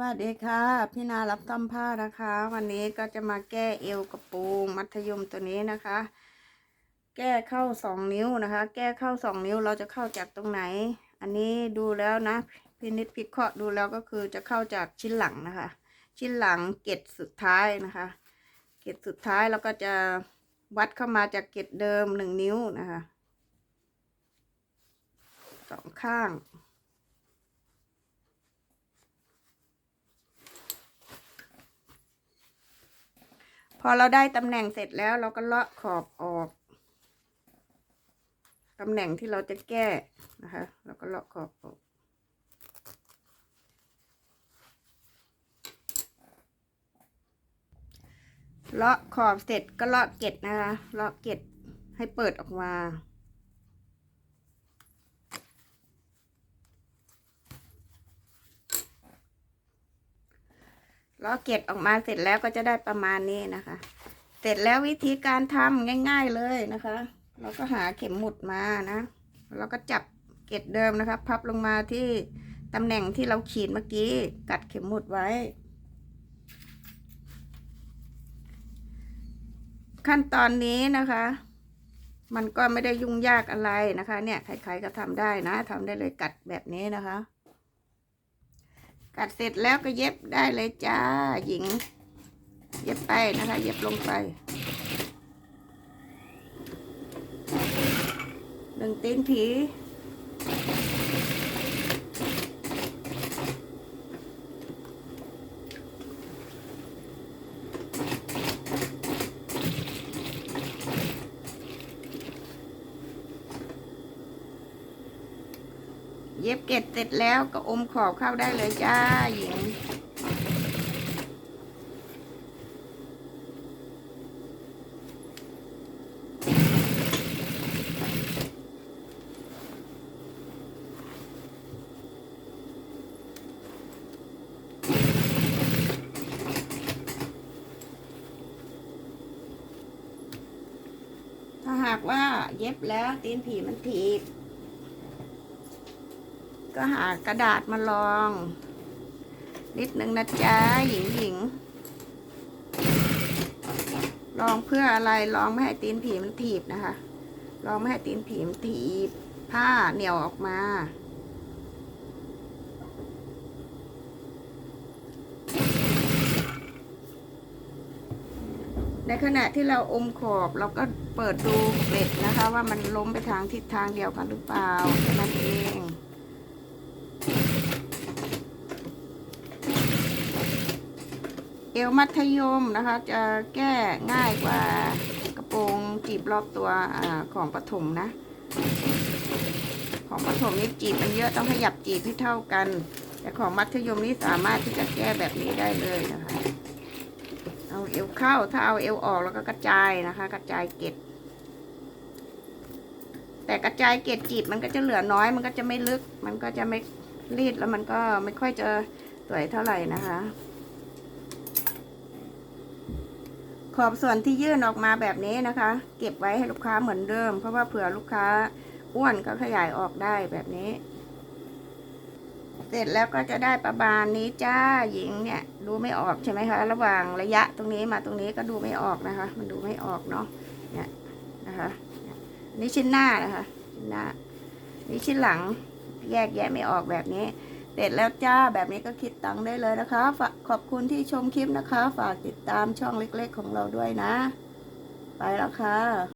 วัสดีค่ะ พี่นารับทำผ้านะคะ วันนี้ก็จะมาแก้เอวกระปรงมัธยมตัวนี้นะคะ แก้เข้าสองนิ้วนะคะ แก้เข้าสองนิ้วเราจะเข้าจากตรงไหน อันนี้ดูแล้วนะพินิจพิเคราะห์ดูแล้วก็คือจะเข้าจากชิ้นหลังนะคะ ชิ้นหลังเกตสุดท้ายนะคะ เกตสุดท้ายเราก็จะวัดเข้ามาจากเกตเดิมหนึ่งนิ้วนะคะสองข้าง พอเราได้ตำแหน่งเสร็จแล้วเราก็เลาะขอบออกตำแหน่งที่เราจะแก้นะคะ เราก็เลาะขอบออกเลาะขอบเสร็จก็เลาะเกล็ดนะคะเลาะเกล็ดให้เปิดออกมา ลาเกล็ดออกมาเสร็จแล้วก็จะได้ประมาณนี้นะคะ เสร็จแล้ววิธีการทำง่าย ๆเลยนะคะ เราก็หาเข็มหมุดมานะแล้วก็จับเกล็ดเดิมนะคะ พับลงมาที่ตำแหน่งที่เราขีดเมื่อกี้ กัดเข็มหมุดไว้ ขั้นตอนนี้นะคะ มันก็ไม่ได้ยุ่งยากอะไรนะคะ เนี่ยใครๆก็ทำได้นะทำได้เลยกัดแบบนี้นะคะ กัดเสร็จแล้วก็เย็บได้เลยจ้าหญิง เย็บไปนะคะ เย็บลงไปหนึ่งตีนผี เย็บเกล็ดเสร็จแล้วก็อมขอบเข้าได้เลยจ้าหญิงถ้าหากว่าเย็บแล้วตีนผีมันถีบ ก็หากระดาษมาลอง นิดนึงนะจ๊ะหญิงหญิงลองเพื่ออะไรลองไม่ให้ตีนผีมันถีบนะคะ ลองไม่ให้ตีนผีมันถีบ ผ้าเหนียวออกมา ในขณะที่เราอมขอบเราก็เปิดดูเกล็ดนะคะ ว่ามันล้มไปทางทิศทางเดียวกันหรือเปล่าแค่นั้นเอง เอวมัธยมนะคะจะแก้ง่ายกว่ากระโปรงจีบรอบตัวอของปฐมนะ ของปฐมนี่จีบมันเยอะต้องขยับจีบให้เท่ากัน แต่ของมัธยมนี่สามารถที่จะแก้แบบนี้ได้เลยนะคะ เอาเอวเข้าถ้าเอาเอวออกแล้วก็กระจายนะคะ กระจายเกล็ดแต่กระจายเกล็ดจีบมันก็จะเหลือน้อย มันก็จะไม่ลึก มันก็จะไม่รีดแล้วมันก็ไม่ค่อยจะสวยเท่าไหร่นะคะ ขอบส่วนที่ยื่นออกมาแบบนี้นะคะ เก็บไว้ให้ลูกค้าเหมือนเดิม เพราะว่าเผื่อลูกค้าอ้วนก็ขยายออกได้แบบนี้ เสร็จแล้วก็จะได้ประมาณนี้จ้าหญิงเนี่ย ดูไม่ออกใช่ไหมคะ ระหว่างระยะตรงนี้มาตรงนี้ก็ดูไม่ออกนะคะ มันดูไม่ออกเนาะเนี่ยนะคะนี่ยนี่ชิ้นหน้านะคะชิ้นหน้านี่ชิ้นหลังแยกแยะไม่ออกแบบนี้ เสร็จแล้วจ้าแบบนี้ก็คิดตังค์ได้เลยนะคะฝากขอบคุณที่ชมคลิปนะคะ ฝากติดตามช่องเล็กๆของเราด้วยนะ ไปแล้วค่ะ